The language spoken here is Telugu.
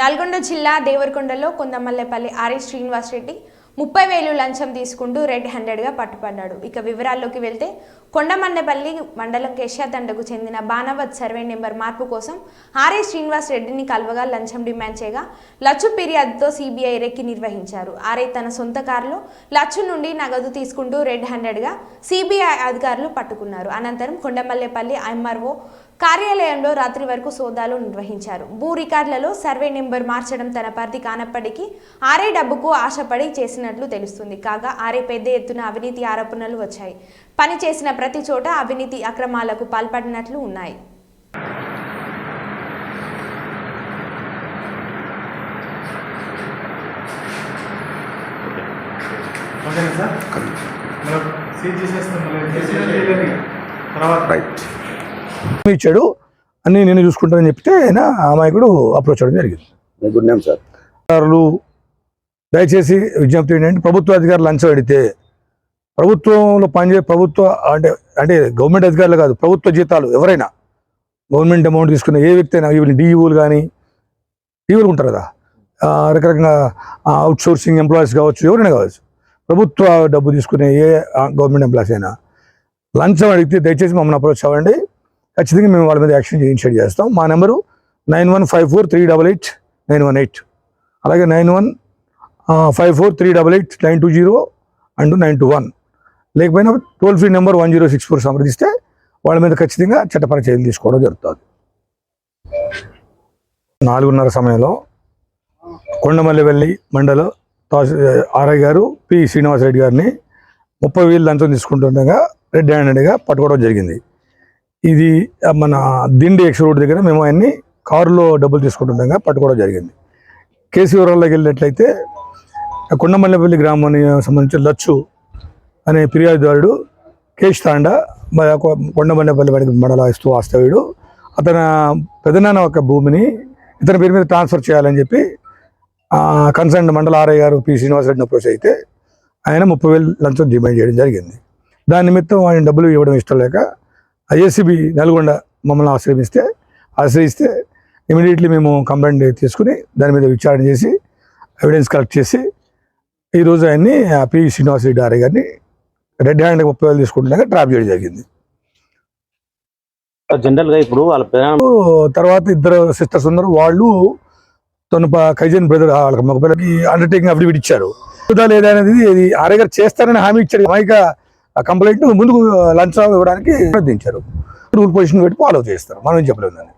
నల్గొండ జిల్లా దేవరకొండలో కొందమల్లెపల్లి ఆర్ఎస్ శ్రీనివాస్ రెడ్డి ముప్పై వేలు లంచం తీసుకుంటూ రెడ్ హ్యాండెడ్గా పట్టుపడ్డాడు. ఇక వివరాల్లోకి వెళ్తే కొండమన్నెపల్లి మండలం కేశాతండకు చెందిన బాణవత్ సర్వే నెంబర్ మార్పు కోసం ఆర్ఎస్ శ్రీనివాస్ రెడ్డిని కలవగా లంచం డిమాండ్ చేయగా లచ్చు ఫిర్యాదుతో సిబిఐ రెక్కి నిర్వహించారు. ఆర్ఏ తన సొంత కారులో లచ్చు నుండి నగదు తీసుకుంటూ రెడ్ హ్యాండెడ్గా సిబిఐ అధికారులు పట్టుకున్నారు. అనంతరం కొండమల్లెపల్లి ఎంఆర్ఓ కార్యాలయంలో రాత్రి వరకు సోదాలు నిర్వహించారు. భూ రికార్డులలో సర్వే నెంబర్ మార్చడం తన పరిధి కానప్పటికీ ఆర్ఐ డబ్బుకు ఆశపడి చేసినట్లు తెలుస్తుంది. కాగా ఆర్ఐ పెద్ద ఎత్తున అవినీతి ఆరోపణలు వచ్చాయి. పని చేసిన ప్రతి చోట అవినీతి అక్రమాలకు పాల్పడినట్లు ఉన్నాయి. ఓకేనా సార్? మనం సీజ్ చేసేస్తాం తర్వాత రైట్ ఇచ్చాడు. అన్నీ నేను చూసుకుంటానని చెప్తే ఆయన అమాయకుడు అప్రోచ్ అవ్వడం జరిగింది. Good name sir. అధికారులు దయచేసి విజ్ఞప్తి ఏంటంటే ప్రభుత్వ అధికారులు లంచం అడిగితే ప్రభుత్వంలో పనిచే ప్రభుత్వ అంటే అంటే గవర్నమెంట్ అధికారులు కాదు ప్రభుత్వ జీతాలు ఎవరైనా గవర్నమెంట్ అమౌంట్ తీసుకున్న ఏ వ్యక్తి అయినా ఈవెన్ డిఈఓలు కానీ డిఈఓలు ఉంటారు కదా ఆ, రకరకాల అవుట్ సోర్సింగ్ ఎంప్లాయీస్ కావచ్చు ఎవరైనా కావచ్చు ప్రభుత్వ డబ్బు తీసుకునే ఏ గవర్నమెంట్ ఎంప్లాయీస్ అయినా లంచం అడిగితే దయచేసి మమ్మల్ని అప్రోచ్ అవ్వండి. ఖచ్చితంగా మేము వాళ్ళ మీద యాక్షన్ ఇనిషియేట్ చేస్తాం. మా number nine one five four three double eight nine one eight. అలాగే nine one five four three double eight nine two zero and nine two one. లేకపోయినా toll free number one zero six four సంప్రదిస్తే వాళ్ళ మీద ఖచ్చితంగా చట్టపర చర్యలు తీసుకోవడం జరుగుతుంది. నాలుగున్నర సమయంలో కొండమల్లెవెల్లి మండల ఆర్ఐ గారు పి శ్రీనివాసరెడ్డి గారిని ముప్పై వేలు లంచం తీసుకుంటుండగా రెడ్ హ్యాండెడ్గా పట్టుకోవడం జరిగింది. ఇది మన దిండి ఎక్స్ రోడ్ దగ్గర మేము ఆయన్ని కారులో డబ్బులు తీసుకుంటుండగా పట్టుకోవడం జరిగింది. కేసీ వివరాల్లోకి వెళ్ళినట్లయితే కొండమల్లపల్లి కొండమల్లెపల్లి గ్రామానికి సంబంధించిన లచ్చు అనే ఫిర్యాదుదారుడు కేష్ తాండా కొండమల్లపల్లి కొండమల్లెపల్లి వాడికి మండలాస్తూ వాస్తవ్యుడు. అతని పెదనాన్న ఒక భూమిని ఇతని పేరు మీద ట్రాన్స్ఫర్ చేయాలని చెప్పి కన్సర్న్ మండల ఆర్ఐ గారు పి. శ్రీనివాసరెడ్డిని అప్రోచ్ అయితే ఆయన ముప్పై వేలు లంచం డిమాండ్ చేయడం జరిగింది. దాని నిమిత్తం ఆయన డబ్బులు ఇవ్వడం ఇష్టం లేక ఐఎస్సిబి నల్గొండ మమ్మల్ని ఆశ్రయిస్తే ఆశ్రయిస్తే ఇమీడియట్లీ మేము కంప్లైంట్ తీసుకుని దాని మీద విచారణ చేసి ఎవిడెన్స్ కలెక్ట్ చేసి ఈరోజు ఆయన్ని ఆ పి శ్రీనివాసరెడ్డి ఆర్ఐ గారిని రెడ్ హ్యాండ్ ముప్పై వేలు తీసుకుంటుండగా ట్రాప్ చేయడం జరిగింది. జనరల్గా ఇప్పుడు వాళ్ళ తర్వాత ఇద్దరు సిస్టర్స్ ఉన్నారు. వాళ్ళు తను కైజన్ బ్రదర్ వాళ్ళకి మగ పిల్లకి అండర్టేకింగ్ అఫిడవిట్ ఇచ్చారు. లేదా అనేది ఆర్ఐ గారు చేస్తారని హామీ ఇచ్చారు. అమాయక కంప్లైంట్ ముందుకు లంచం ఇవ్వడానికి ప్రయత్నించారు. రూల్ పొజిషన్ పెట్టి ఫాలో చేస్తారు. మనం ఏం చెప్పలేదు దాన్ని.